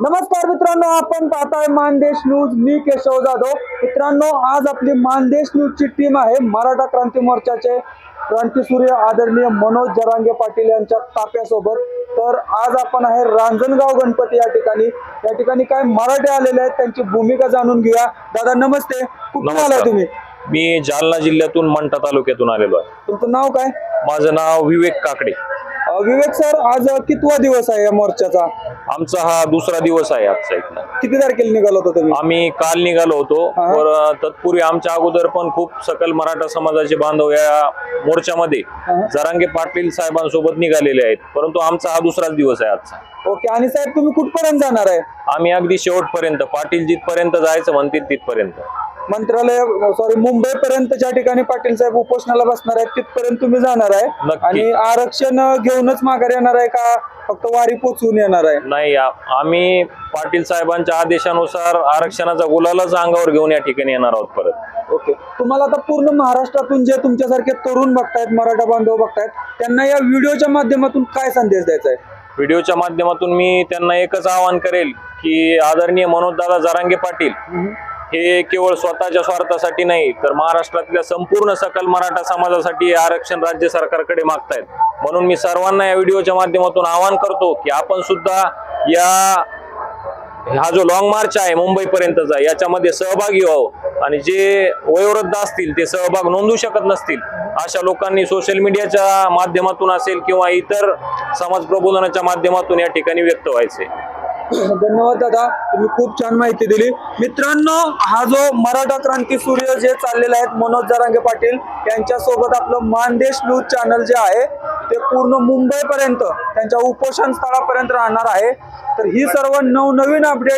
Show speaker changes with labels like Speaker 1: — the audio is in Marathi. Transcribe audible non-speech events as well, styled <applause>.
Speaker 1: नमस्कार मित्रांनो आपण पाहताय मानदेश न्यूज. मी केशव जाधव. मित्रांनो आज आपली मानदेश न्यूजची टीम आहे मराठा क्रांती मोर्चाचे क्रांतीसूर्य आदरणीय मनोज जरांगे पाटील यांच्या ताप्यासोबत तर आज आपण आहे रांजणगाव गणपती या ठिकाणी. या ठिकाणी काय मराठे आलेले आहेत त्यांची भूमिका जाणून घेऊया. दादा नमस्ते. कुठून आलाय
Speaker 2: नमस्कार.
Speaker 1: तुम्ही?
Speaker 2: मी जालना जिल्ह्यातून मंठा तालुक्यातून आलेलो आहे.
Speaker 1: तुमचं नाव काय?
Speaker 2: माझं नाव विवेक काकडे.
Speaker 1: विवेक सर आज कितवा दिवस आहे या मोर्चाचा?
Speaker 2: आमचा हा दुसरा दिवस आहे आजचा इथला
Speaker 1: किती तारखेला निघाला होता तुम्ही?
Speaker 2: आम्ही काल निघालो होतो. वर तत्पूर्वी आमच्या अगोदर पण खूप सकल मराठा समाजाचे बांधव या मोर्चामध्ये. जरांगे पाटील साहेबांसोबत निघालेले आहेत. परंतु आमचा हा दुसराच दिवस आहे आजचा.
Speaker 1: ओके आणि साहेब तुम्ही कुठपर्यंत जाणार आहे?
Speaker 2: आम्ही अगदी शेवटपर्यंत पाटील जिथपर्यंत जायचं म्हणतील तिथपर्यंत.
Speaker 1: मंत्रालय सॉरी मुंबई पर्यंत ज्या ठिकाणी पाटील साहेब उपोषणाला बसणार आहेत तिथपर्यंत तुम्ही जाणार आहे.
Speaker 2: नक्की.
Speaker 1: आणि आरक्षण घेऊनच माघार येणार आहे का? फक्त वारी पोचवून येणार आहे.
Speaker 2: नाही आ- आम्ही पाटील साहेबांच्या आदेशानुसार आरक्षणाचा गुलालच अंगावर घेऊन या ठिकाणी येणार आहोत परत.
Speaker 1: ओके. तुम्हाला आता पूर्ण महाराष्ट्रातून जे तुमच्यासारखे तरुण बघतायत मराठा बांधव बघतायत त्यांना या व्हिडिओच्या माध्यमातून काय संदेश द्यायचा आहे?
Speaker 2: व्हिडिओच्या माध्यमातून मी त्यांना एकच आवाहन करेल की आदरणीय मनोजदादा जरांगे पाटील हे केवळ स्वतःच्या स्वार्थासाठी नाही तर महाराष्ट्रातल्या संपूर्ण सकल मराठा समाजासाठी हे आरक्षण राज्य सरकारकडे मागतायत. म्हणून मी सर्वांना या व्हिडिओच्या माध्यमातून आवाहन करतो की आपण सुद्धा या हा जो लॉंग मार्च आहे मुंबईपर्यंतचा याच्यामध्ये सहभागी व्हावं. आणि जे वयोवृद्ध असतील ते सहभाग नोंदवू शकत नसतील अशा लोकांनी सोशल मीडियाच्या माध्यमातून असेल किंवा इतर समाज प्रबोधनाच्या माध्यमातून या ठिकाणी व्यक्त व्हायचे. <coughs>
Speaker 1: धन्यवाद दादा तुम्ही खूप छान माहिती दिली. मित्रांनो हा जो मराठा क्रांती सूर्य जे चाललेला आहेत मनोज जरांगे पाटील यांच्यासोबत आपलं मानदेश न्यूज चॅनल जे आहे ते पूर्ण मुंबईपर्यंत त्यांच्या उपोषण स्थळापर्यंत राहणार आहे. तर ही सर्व नवनवीन अपडेट